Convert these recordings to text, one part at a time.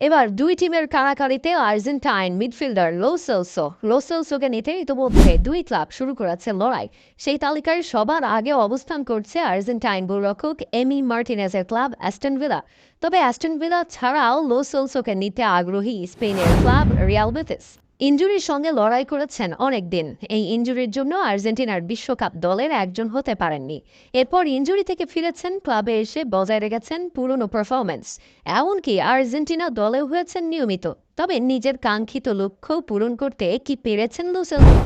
এবার দুই টিমের কারাকারিতে আর্জেন্টাইন মিডফিল্ডার লোসেলসো লোসেলসোকে নিতে ইতিমধ্যে দুই ক্লাব শুরু করেছে লড়াই। সেই তালিকায় সবার আগে অবস্থান করছে আর্জেন্টাইন গোলরক্ষক এমি মার্টিনেজের ক্লাব অ্যাস্টন ভিলা। তবে অ্যাস্টন ভিলা ছাড়াও লোসেলসোকে নিতে আগ্রহী স্পেনের ক্লাব রিয়াল বেতিস। ইঞ্জুরির সঙ্গে লড়াই করেছেন অনেক দিন। এই ইঞ্জুরির জন্য আর্জেন্টিনার বিশ্বকাপ দলের একজন হতে পারেননি। এরপর ইঞ্জুরি থেকে ফিরেছেন, ক্লাবে এসে বজায় রেখেছেন পুরনো পারফরমেন্স এমনকি আর্জেন্টিনা দলেও হয়েছেন নিয়মিত। তবে নিজের কাঙ্ক্ষিত লক্ষ্য পূরণ করতে কি পেরেছেন লুসেলসো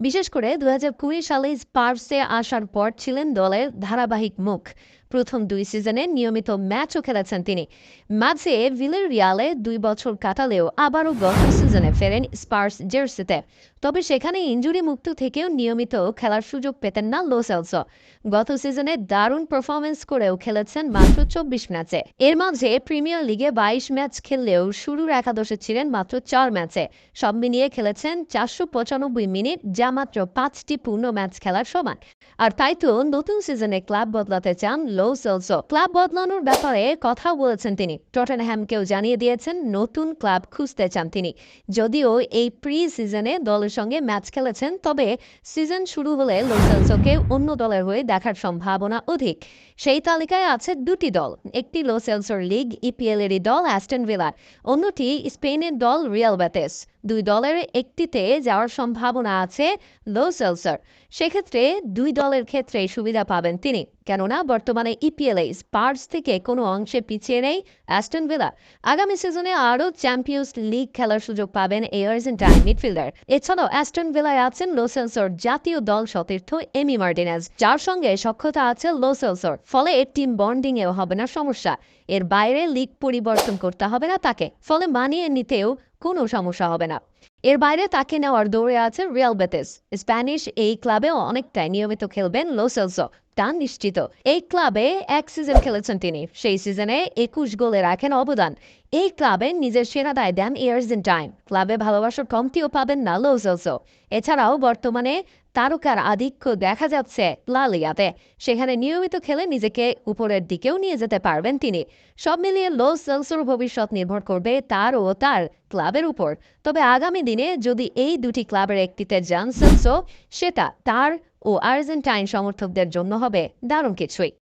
বিশেষ করে দু হাজার কুড়ি সালে স্পার্সে আসার পর ছিলেন দলের ধারাবাহিক মুখ। প্রথম দুই সিজনে নিয়মিত ম্যাচও খেলেছেন তিনি। মাঝে ভিলের রিয়ালে দুই বছর কাটালেও আবারও গত সিজনে ফেরেন স্পার্স জার্সিতে। তবে সেখানে ইঞ্জুরি মুক্ত থেকেও নিয়মিত খেলার সুযোগ পেতেন না লোসেলসো গত সিজনে দারুণ পারফরমেন্স করেও খেলেছেন মাত্র চব্বিশ ম্যাচে। এর মাঝে প্রিমিয়ার লিগে বাইশ ম্যাচ খেললেও শুরুর একাদশে ছিলেন মাত্র চার ম্যাচে। সব মিলিয়ে খেলেছেন চারশো পঁচানব্বই মিনিট যা মাত্র পাঁচটি পূর্ণ ম্যাচ খেলার সমান। আর তাই তো নতুন সিজনে ক্লাব বদলাতে চান লো ক্লাব বদলানোর ব্যাপারে কথা বলেছেন তিনি। টটেনহ্যামকেও জানিয়ে দিয়েছেন, নতুন ক্লাব খুঁজতে চান তিনি। যদিও এই প্রি সিজনে দলের সঙ্গে ম্যাচ খেলেছেন, তবে সিজন শুরু হলে লো সেলসোকে অন্য দলের হয়ে দেখার সম্ভাবনা অধিক। সেই তালিকায় আছে দুটি দল, একটি লো সেলসোর লিগ ইপিএল এরই দল, অ্যাস্টন ভিলার। অন্যটি স্পেনের দল, রিয়াল বেতেস দুই দলের একটিতে যাওয়ার সম্ভাবনা আছে লো সেলসার। সেক্ষেত্রে দুই দলের ক্ষেত্রে সুবিধা পাবেন তিনি। কেননা বর্তমানে ইপিএলএ স্পার্স থেকে কোনো অংশে পিছিয়ে নেই অ্যাস্টন ভিলা। আগামী সিজনে আরও চ্যাম্পিয়ন্স লিগ খেলার সুযোগ পাবেন এই আর্জেন্টাইন মিডফিল্ডার। এছাড়াও অ্যাস্টন ভিলায় আছেন লোসেলসর জাতীয় দল সতীর্থ এমি মার্টিনেজ। যার সঙ্গে সক্ষতা আছে লোসেলসর ফলে এর টিম বন্ডিংয়েও হবে না সমস্যা। এর বাইরে লিগ পরিবর্তন করতে হবে না তাকে। ফলে মানিয়ে নিতেও কোনো সমস্যা হবে না। এর বাইরে তাকে নেওয়ার দৌড়ে আছে রিয়াল বেতেস। স্প্যানিশ এই ক্লাবেও অনেকটাই নিয়মিত খেলবেন লোসেলসো তা নিশ্চিত। এই ক্লাবে এক সিজন খেলেছেন তিনি। সেই সিজনে একুশ গোলে রাখেন অবদান। এই ক্লাবে নিজের সেরা দায় দেন এয়ার্স ইন টাইম ক্লাবে ভালোবাসার কমতিও পাবেন না লোসেলসো এছাড়াও বর্তমানে তারকার আধিক্য দেখা যাচ্ছে লালিয়াতে সেখানে নিয়মিত খেলে নিজেকে উপরের দিকেও নিয়ে যেতে পারবেন তিনি। সব মিলিয়ে লো সেলসোর ভবিষ্যৎ নির্ভর করবে তার ও তার ক্লাবের উপর। তবে আগামী দিনে যদি এই দুটি ক্লাবের একটিতে যান সেলসো, সেটা তার ও আর্জেন্টাইন সমর্থকদের জন্য হবে দারুণ কিছুই।